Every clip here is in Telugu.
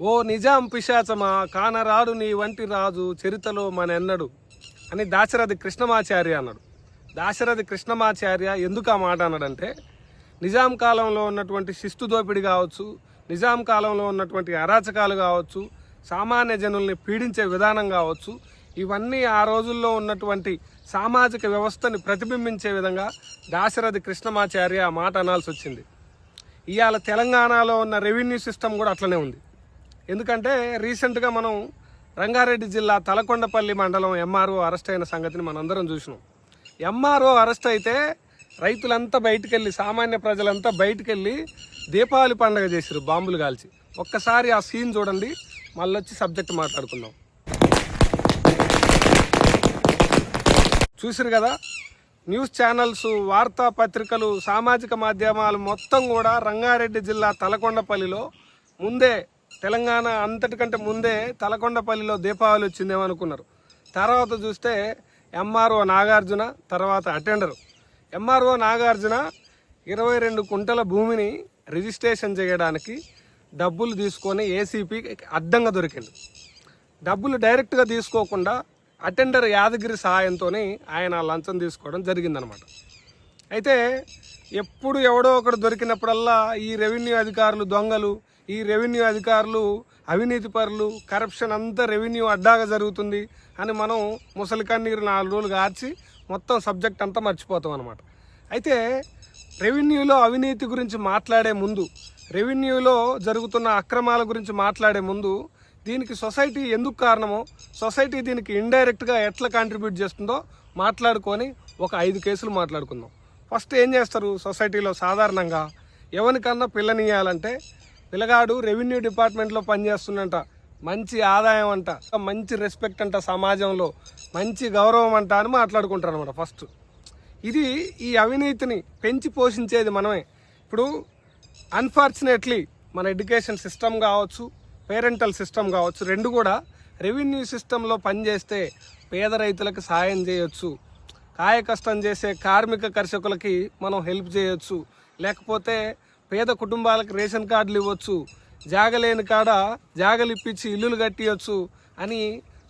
ఓ నిజాం పిశాచమా కానరాడు నీ వంటి రాజు చరితలో మనెన్నడు అని దాశరథి కృష్ణమాచార్య అన్నాడు. దాశరథి కృష్ణమాచార్య ఎందుకు ఆ మాట అన్నాడంటే నిజాం కాలంలో ఉన్నటువంటి శిస్తు దోపిడి కావచ్చు నిజాం కాలంలో ఉన్నటువంటి అరాచకాలు కావచ్చు సామాన్య జనుల్ని పీడించే విధానం కావచ్చు ఇవన్నీ ఆ రోజుల్లో ఉన్నటువంటి సామాజిక వ్యవస్థని ప్రతిబింబించే విధంగా దాశరథి కృష్ణమాచార్య ఆ మాట అనాల్సి వచ్చింది ఇవాళ తెలంగాణలో ఉన్న రెవెన్యూ సిస్టమ్ కూడా అట్లనే ఉంది. ఎందుకంటే రీసెంట్గా మనం రంగారెడ్డి జిల్లా తలకొండపల్లి మండలం ఎంఆర్ఓ అరెస్ట్ అయిన సంగతిని మనందరం చూసినాం. ఎంఆర్ఓ అరెస్ట్ అయితే రైతులంతా బయటికి వెళ్ళి సామాన్య ప్రజలంతా బయటికి వెళ్ళి దీపావళి పండుగ చేసారు బాంబులు కాల్చి. ఒక్కసారి ఆ సీన్ చూడండి మళ్ళీ వచ్చి సబ్జెక్ట్ మాట్లాడుకుందాం. చూసిరు కదా న్యూస్ ఛానల్స్ వార్తాపత్రికలు సామాజిక మాధ్యమాలు మొత్తం కూడా రంగారెడ్డి జిల్లా తలకొండపల్లిలో ముందే తెలంగాణ అంతటికంటే ముందే తలకొండపల్లిలో దీపావళి వచ్చిందేమో అనుకున్నారు తర్వాత చూస్తే ఎంఆర్ఓ నాగార్జున తర్వాత అటెండర్. ఎంఆర్ఓ నాగార్జున ఇరవై రెండు కుంటల భూమిని రిజిస్ట్రేషన్ చేయడానికి డబ్బులు తీసుకొని ఏసీపీ అడ్డంగా దొరికింది. డబ్బులు డైరెక్ట్గా తీసుకోకుండా అటెండర్ యాదగిరి సహాయంతో ఆయన లంచం తీసుకోవడం జరిగిందనమాట. అయితే ఎప్పుడు ఎవడో ఒకడు దొరికినప్పుడల్లా ఈ రెవెన్యూ అధికారులు దొంగలు ఈ రెవెన్యూ అధికారులు అవినీతి పరులు కరప్షన్ అంతా రెవెన్యూ అడ్డాగా జరుగుతుంది అని మనం ముసలి కన్నీరు నాలుగు రోజులు కార్చి మొత్తం సబ్జెక్ట్ అంతా మర్చిపోతాం అనమాట అయితే రెవెన్యూలో అవినీతి గురించి మాట్లాడే ముందు రెవెన్యూలో జరుగుతున్న అక్రమాల గురించి మాట్లాడే ముందు దీనికి సొసైటీ ఎందుకు కారణమో సొసైటీ దీనికి ఇండైరెక్ట్గా ఎట్లా కాంట్రిబ్యూట్ చేస్తుందో మాట్లాడుకొని ఒక ఐదు కేసులు మాట్లాడుకుందాం. ఫస్ట్ ఏం చేస్తారు సొసైటీలో సాధారణంగా? ఎవరికన్నా పిల్లనియాలంటే పిల్లగాడు రెవెన్యూ డిపార్ట్మెంట్లో పనిచేస్తుందంట మంచి ఆదాయం అంట. మంచి రెస్పెక్ట్ అంట సమాజంలో. మంచి గౌరవం అంట అని మాట్లాడుకుంటారు అనమాట ఫస్ట్. ఇది ఈ అవినీతిని పెంచి పోషించేది మనమే. ఇప్పుడు అన్ఫార్చునేట్లీ మన ఎడ్యుకేషన్ సిస్టమ్ కావచ్చు పేరెంటల్ సిస్టమ్ కావచ్చు రెండు కూడా రెవెన్యూ సిస్టంలో పనిచేస్తే పేద రైతులకు సాయం చేయొచ్చు. కాయ కష్టం చేసే కార్మిక కర్షకులకి మనం హెల్ప్ చేయొచ్చు. లేకపోతే పేద కుటుంబాలకు రేషన్ కార్డులు ఇవ్వచ్చు జాగలేని కాడ జాగలు ఇప్పించి ఇల్లులు కట్టియచ్చు అని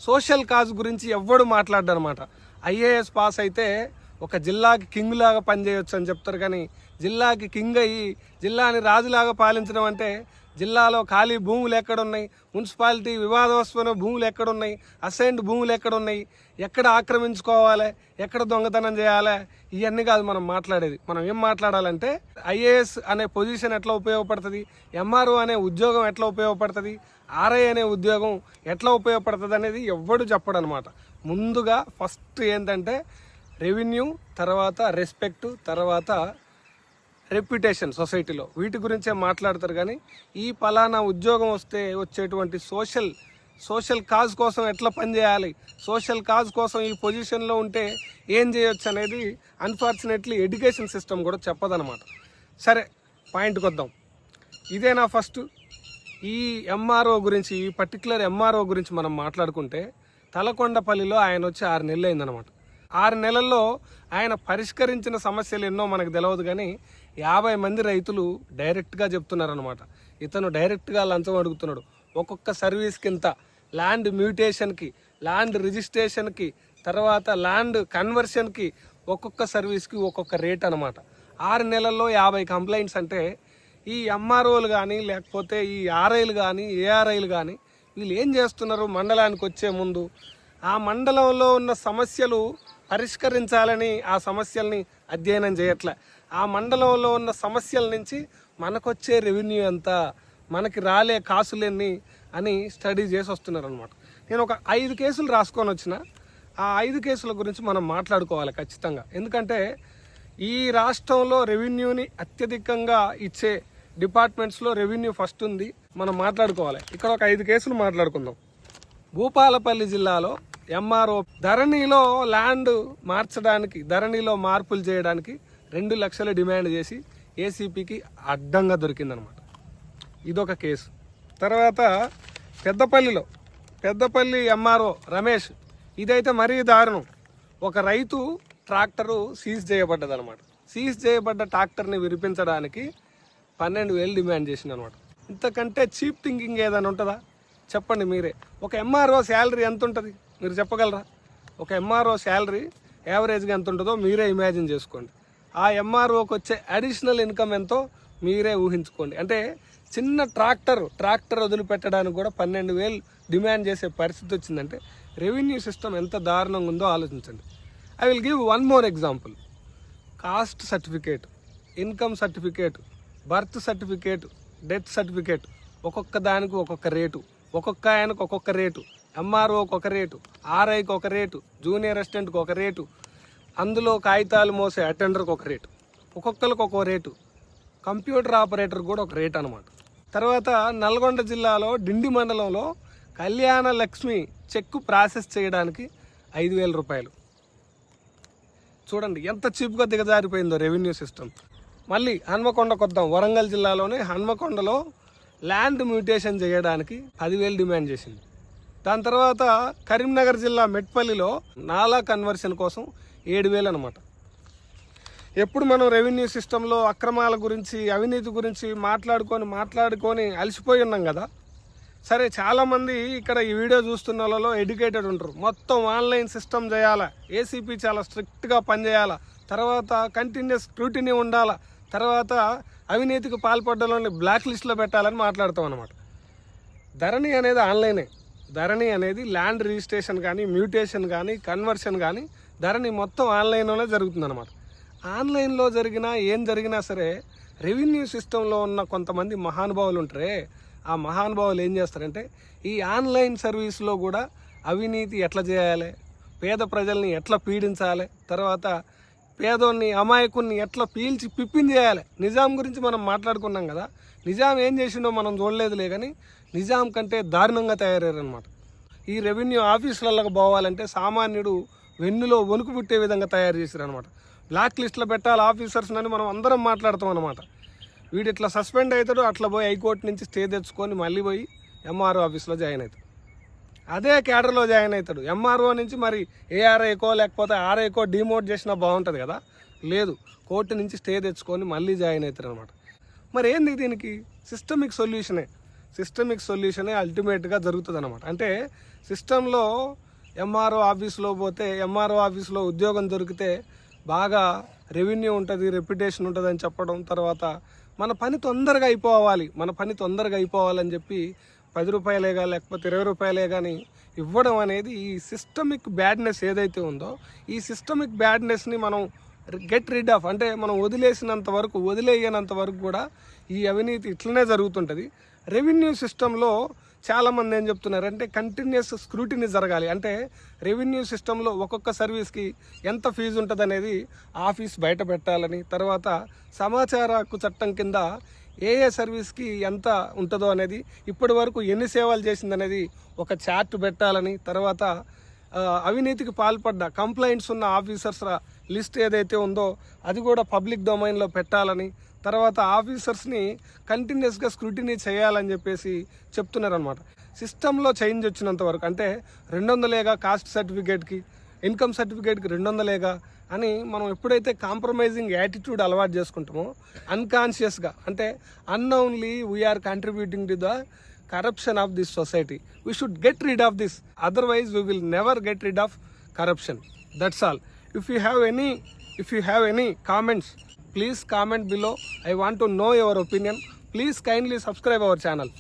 సోషల్ కాజ్ గురించి ఎవ్వడు మాట్లాడనమాట ఐఏఎస్ పాస్ అయితే ఒక జిల్లాకి కింగ్ లాగా పనిచేయొచ్చు అని చెప్తారు కానీ జిల్లాకి కింగ్ అయ్యి జిల్లాని రాజులాగా పాలించడం అంటే జిల్లాలో ఖాళీ భూములు ఎక్కడున్నాయి? మున్సిపాలిటీ వివాదవస్మైన భూములు ఎక్కడున్నాయి? అసైన్డ్ భూములు ఎక్కడున్నాయి? ఎక్కడ ఆక్రమించుకోవాలి? ఎక్కడ దొంగతనం చేయాలి? ఇవన్నీ కాదు మనం మాట్లాడేది. మనం ఏం మాట్లాడాలంటే ఐఏఎస్ అనే పొజిషన్ ఎట్లా ఉపయోగపడుతుంది? ఎంఆర్ఓ అనే ఉద్యోగం ఎట్లా ఉపయోగపడుతుంది? ఆర్ఐ అనే ఉద్యోగం ఎట్లా ఉపయోగపడుతుంది అనేది ఎవ్వడు చెప్పడు అనమాట ముందుగా ఫస్ట్ ఏంటంటే రెవెన్యూ తర్వాత రెస్పెక్ట్ తర్వాత రెప్యుటేషన్ సొసైటీలో వీటి గురించే మాట్లాడతారు కానీ ఈ పలానా ఉద్యోగం వస్తే వచ్చేటువంటి సోషల్ సోషల్ కాజ్ కోసం ఎట్లా పనిచేయాలి సోషల్ కాజ్ కోసం ఈ పొజిషన్లో ఉంటే ఏం చేయొచ్చు అనేది అన్ఫార్చునేట్లీ ఎడ్యుకేషన్ సిస్టమ్ కూడా చెప్పదనమాట సరే పాయింట్కి వద్దాం. ఇదే నా ఫస్ట్ ఈ ఎంఆర్ఓ గురించి ఈ పర్టికులర్ ఎంఆర్ఓ గురించి మనం మాట్లాడుకుంటే తలకొండపల్లిలో ఆయన వచ్చి ఆరు నెలలు అయిందనమాట ఆరు నెలల్లో ఆయన పరిష్కరించిన సమస్యలు ఎన్నో మనకు తెలియదు కానీ యాభై మంది రైతులు డైరెక్ట్గా చెప్తున్నారనమాట ఇతను డైరెక్ట్గా లంచం అడుగుతున్నాడు. ఒక్కొక్క సర్వీస్కి ఇంత ల్యాండ్ మ్యూటేషన్కి ల్యాండ్ రిజిస్ట్రేషన్కి తర్వాత ల్యాండ్ కన్వర్షన్కి ఒక్కొక్క సర్వీస్కి ఒక్కొక్క రేట్ అనమాట ఆరు నెలల్లో యాభై కంప్లైంట్స్ అంటే ఈ ఎంఆర్ఓలు కానీ లేకపోతే ఈ ఆర్ఐలు కానీ ఏఆర్ఐలు కానీ వీళ్ళు ఏం చేస్తున్నారు? మండలానికి వచ్చే ముందు ఆ మండలంలో ఉన్న సమస్యలు పరిష్కరించాలని ఆ సమస్యల్ని అధ్యయనం చేయట్లే. ఆ మండలంలో ఉన్న సమస్యల నుంచి మనకొచ్చే రెవెన్యూ ఎంత మనకి రాలే కాసులెన్ని అని స్టడీ చేసి వస్తున్నారు అనమాట నేను ఒక ఐదు కేసులు రాసుకొని వచ్చిన. ఆ ఐదు కేసుల గురించి మనం మాట్లాడుకోవాలి ఖచ్చితంగా. ఎందుకంటే ఈ రాష్ట్రంలో రెవెన్యూని అత్యధికంగా ఇచ్చే డిపార్ట్మెంట్స్లో రెవెన్యూ ఫస్ట్ ఉంది. మనం మాట్లాడుకోవాలి. ఇక్కడ ఒక ఐదు కేసులు మాట్లాడుకుందాం. భూపాలపల్లి జిల్లాలో ఎంఆర్ఓ ధరణిలో ల్యాండ్ మార్చడానికి ధరణిలో మార్పులు చేయడానికి రెండు లక్షలు డిమాండ్ చేసి ఏసీపీకి అడ్డంగా దొరికిందనమాట. ఇదొక కేసు. తర్వాత పెద్దపల్లిలో పెద్దపల్లి ఎంఆర్ఓ రమేష్ ఇదైతే మరీ దారుణం. ఒక రైతు ట్రాక్టరు సీజ్ చేయబడ్డదనమాట. సీజ్ చేయబడ్డ ట్రాక్టర్ని విరిపించడానికి పన్నెండు వేలు డిమాండ్ చేసింది అనమాట ఇంతకంటే చీప్ థింకింగ్ ఏదైనా ఉంటుందా? చెప్పండి మీరే. ఒక ఎంఆర్ఓ శాలరీ ఎంత ఉంటుంది మీరు చెప్పగలరా? ఒక ఎంఆర్ఓ శాలరీ యావరేజ్గా ఎంత ఉంటుందో మీరే ఇమాజిన్ చేసుకోండి. ఆ ఎంఆర్ఓకి వచ్చే అడిషనల్ ఇన్కమ్ ఎంతో మీరే ఊహించుకోండి. అంటే చిన్న ట్రాక్టర్ ట్రాక్టర్ వదిలిపెట్టడానికి కూడా పన్నెండు వేలు డిమాండ్ చేసే పరిస్థితి వచ్చిందంటే రెవెన్యూ సిస్టమ్ ఎంత దారుణంగా ఉందో ఆలోచించండి. I will give one more example caste certificate income certificate birth certificate death certificate ఒక్కొక్క దానికి ఒక్కొక్క రేటు. ఒక్కొక్క ఆయనకు ఒక్కొక్క రేటు ఎంఆర్ఓకి ఒక రేటు. ఆర్ఐకి ఒక రేటు. జూనియర్ అసిస్టెంట్కి ఒక రేటు. అందులో కాగితాలు మోసే అటెండర్కి ఒక రేటు. ఒక్కొక్కరికి ఒక్కో రేటు. కంప్యూటర్ ఆపరేటర్ కూడా ఒక రేట్ అనమాట తర్వాత నల్గొండ జిల్లాలో డిండి మండలంలో కళ్యాణ లక్ష్మి చెక్కు ప్రాసెస్ చేయడానికి ఐదు వేల రూపాయలు. చూడండి ఎంత చీప్గా దిగజారిపోయిందో రెవెన్యూ సిస్టమ్. మళ్ళీ హన్మకొండకు వద్దాం వరంగల్ జిల్లాలోనే హన్మకొండలో ల్యాండ్ మ్యూటేషన్ చేయడానికి పదివేలు డిమాండ్ చేసింది. దాని తర్వాత కరీంనగర్ జిల్లా మెట్పల్లిలో నాలా కన్వర్షన్ కోసం ఏడు వేలు అనమాట ఎప్పుడు మనం రెవెన్యూ సిస్టంలో అక్రమాల గురించి అవినీతి గురించి మాట్లాడుకొని మాట్లాడుకొని అలసిపోయి ఉన్నాం కదా. సరే చాలామంది ఇక్కడ ఈ వీడియో చూస్తున్న వాళ్ళలో ఎడ్యుకేటెడ్ ఉంటారు. మొత్తం ఆన్లైన్ సిస్టమ్ చేయాలా? ఏసీపీ చాలా స్ట్రిక్ట్గా పనిచేయాలా? తర్వాత కంటిన్యూస్ స్క్రూటినీ ఉండాలా? తర్వాత అవినీతికి పాల్పడ్డలోని బ్లాక్ లిస్ట్లో పెట్టాలని మాట్లాడతాం అనమాట ధరణి అనేది ఆన్లైనే. ధరణి అనేది ల్యాండ్ రిజిస్ట్రేషన్ కానీ మ్యూటేషన్ కానీ కన్వర్షన్ కానీ ధరణి మొత్తం ఆన్లైన్లోనే జరుగుతుందన్నమాట. ఆన్లైన్లో జరిగినా ఏం జరిగినా సరే రెవెన్యూ సిస్టంలో ఉన్న కొంతమంది మహానుభావులు ఉంటారే. ఆ మహానుభావులు ఏం చేస్తారంటే ఈ ఆన్లైన్ సర్వీస్లో కూడా అవినీతి ఎట్లా చేయాలి? పేద ప్రజల్ని ఎట్లా పీడించాలి? తర్వాత పేదోన్ని అమాయకుని ఎట్లా పీల్చి పిప్పింది చేయాలి? నిజాం గురించి మనం మాట్లాడుకున్నాం కదా. నిజాం ఏం చేసిండో మనం చూడలేదులే కానీ నిజాం కంటే దారుణంగా తయారయ్యారనమాట ఈ రెవెన్యూ ఆఫీసులకు పోవాలంటే సామాన్యుడు వెన్నులో వణుకు పుట్టే విధంగా తయారు చేశారు అనమాట బ్లాక్ లిస్ట్లో పెట్టాలి ఆఫీసర్స్ అని మనం అందరం మాట్లాడతాం అనమాట వీడు ఇట్లా సస్పెండ్ అవుతాడు అట్లా పోయి హైకోర్టు నుంచి స్టే తెచ్చుకొని మళ్ళీ పోయి ఎంఆర్ఓ ఆఫీస్లో జాయిన్ అవుతాడు. అదే క్యాడర్లో జాయిన్ అవుతాడు. ఎంఆర్ఓ నుంచి మరి ఏఆర్ఐకో లేకపోతే ఆర్ఐకో డిమోట్ చేసినా బాగుంటుంది కదా? లేదు. కోర్టు నుంచి స్టే తెచ్చుకొని మళ్ళీ జాయిన్ అవుతారు అనమాట మరి ఏంది దీనికి? సిస్టమిక్ సొల్యూషనే సిస్టమిక్ సొల్యూషనే అల్టిమేట్గా జరుగుతుంది అనమాట అంటే సిస్టంలో ఎంఆర్ఓ ఆఫీస్లో పోతే ఎంఆర్ఓ ఆఫీస్లో ఉద్యోగం దొరికితే బాగా రెవెన్యూ ఉంటుంది రెప్యుటేషన్ ఉంటుంది అని చెప్పడం తర్వాత మన పని తొందరగా అయిపోవాలి మన పని తొందరగా అయిపోవాలని చెప్పి పది రూపాయలేగా లేకపోతే ఇరవై రూపాయలే కానీ ఇవ్వడం అనేది ఈ సిస్టమిక్ బ్యాడ్నెస్ ఏదైతే ఉందో ఈ సిస్టమిక్ బ్యాడ్నెస్ని మనం గెట్ రిడ్ ఆఫ్ అంటే మనం వదిలేసినంత వరకు వదిలేయనంత వరకు కూడా ఈ అవినీతి ఇట్లనే జరుగుతుంటుంది. రెవెన్యూ సిస్టంలో చాలామంది ఏం చెప్తున్నారంటే కంటిన్యూస్ స్క్రూటినీ జరగాలి. అంటే రెవెన్యూ సిస్టంలో ఒక్కొక్క సర్వీస్కి ఎంత ఫీజు ఉంటుంది అనేది ఆఫీస్ బయట పెట్టాలని తర్వాత సమాచార హక్కు చట్టం కింద ఏ ఏ సర్వీస్కి ఎంత ఉంటుందో అనేది ఇప్పటి వరకు ఎన్ని సేవలు చేసిందనేది ఒక చార్ట్ పెట్టాలని తర్వాత అవినీతికి పాల్పడ్డ కంప్లైంట్స్ ఉన్న ఆఫీసర్స్ లిస్ట్ ఏదైతే ఉందో అది కూడా పబ్లిక్ డొమైన్లో పెట్టాలని తర్వాత ఆఫీసర్స్ని కంటిన్యూస్గా స్క్రూటినీ చేయాలని చెప్పేసి చెప్తున్నారనమాట సిస్టంలో చేంజ్ వచ్చినంత వరకు అంటే రెండు వందలేగా కాస్ట్ సర్టిఫికేట్కి ఇన్కమ్ సర్టిఫికేట్కి రెండు వందలేగా అని మనం ఎప్పుడైతే కాంప్రమైజింగ్ యాటిట్యూడ్ అలవాటు చేసుకుంటామో అన్కాన్షియస్గా అంటే unknowingly we are contributing to the corruption of this society we should get rid of this otherwise we will never get rid of corruption that's all if you have any if you have any comments please comment below I want to know your opinion please kindly subscribe our channel